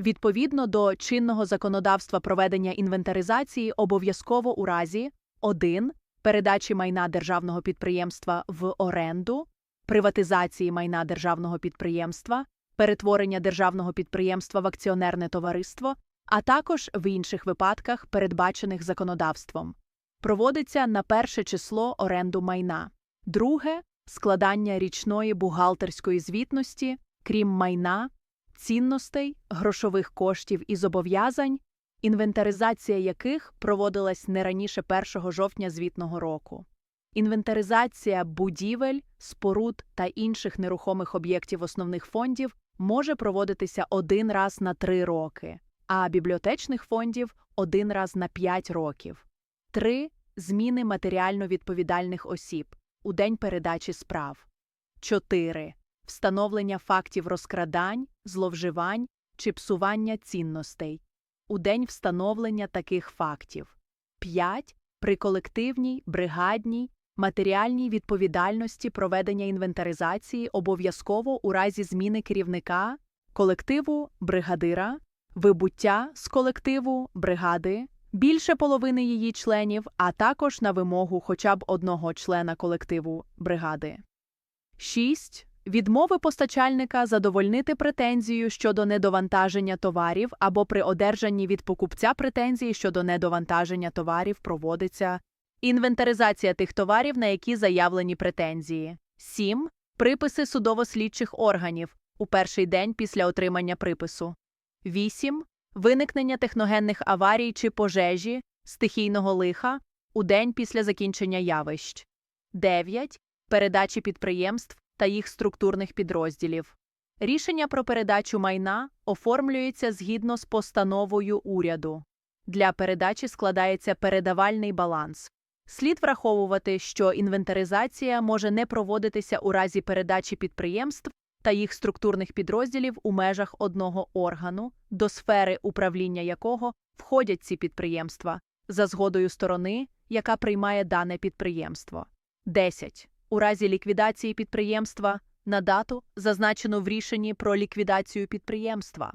Відповідно до чинного законодавства проведення інвентаризації обов'язково у разі 1. передачі майна державного підприємства в оренду, приватизації майна державного підприємства, перетворення державного підприємства в акціонерне товариство, а також в інших випадках, передбачених законодавством. Проводиться на перше число оренду майна. Друге складання річної бухгалтерської звітності, крім майна, цінностей, грошових коштів і зобов'язань, інвентаризація яких проводилась не раніше 1 жовтня звітного року. Інвентаризація будівель, споруд та інших нерухомих об'єктів основних фондів може проводитися один раз на три роки, а бібліотечних фондів один раз на п'ять років. 3. Зміни матеріально відповідальних осіб у день передачі справ. 4. Встановлення фактів розкрадань, зловживань чи псування цінностей у день встановлення таких фактів. 5. При колективній, бригадній, матеріальній відповідальності проведення інвентаризації обов'язково у разі зміни керівника, колективу бригадира, вибуття з колективу бригади, більше половини її членів, а також на вимогу хоча б одного члена колективу бригади. 6. Відмови постачальника задовольнити претензію щодо недовантаження товарів або при одержанні від покупця претензії щодо недовантаження товарів проводиться інвентаризація тих товарів, на які заявлені претензії. 7. Приписи судово-слідчих органів у перший день після отримання припису. 8. Виникнення техногенних аварій чи пожежі, стихійного лиха у день після закінчення явищ. 9. Передачі підприємств та їх структурних підрозділів. Рішення про передачу майна оформлюється згідно з постановою уряду. Для передачі складається передавальний баланс. Слід враховувати, що інвентаризація може не проводитися у разі передачі підприємств та їх структурних підрозділів у межах одного органу, до сфери управління якого входять ці підприємства, за згодою сторони, яка приймає дане підприємство. 10. У разі ліквідації підприємства на дату, зазначену в рішенні про ліквідацію підприємства.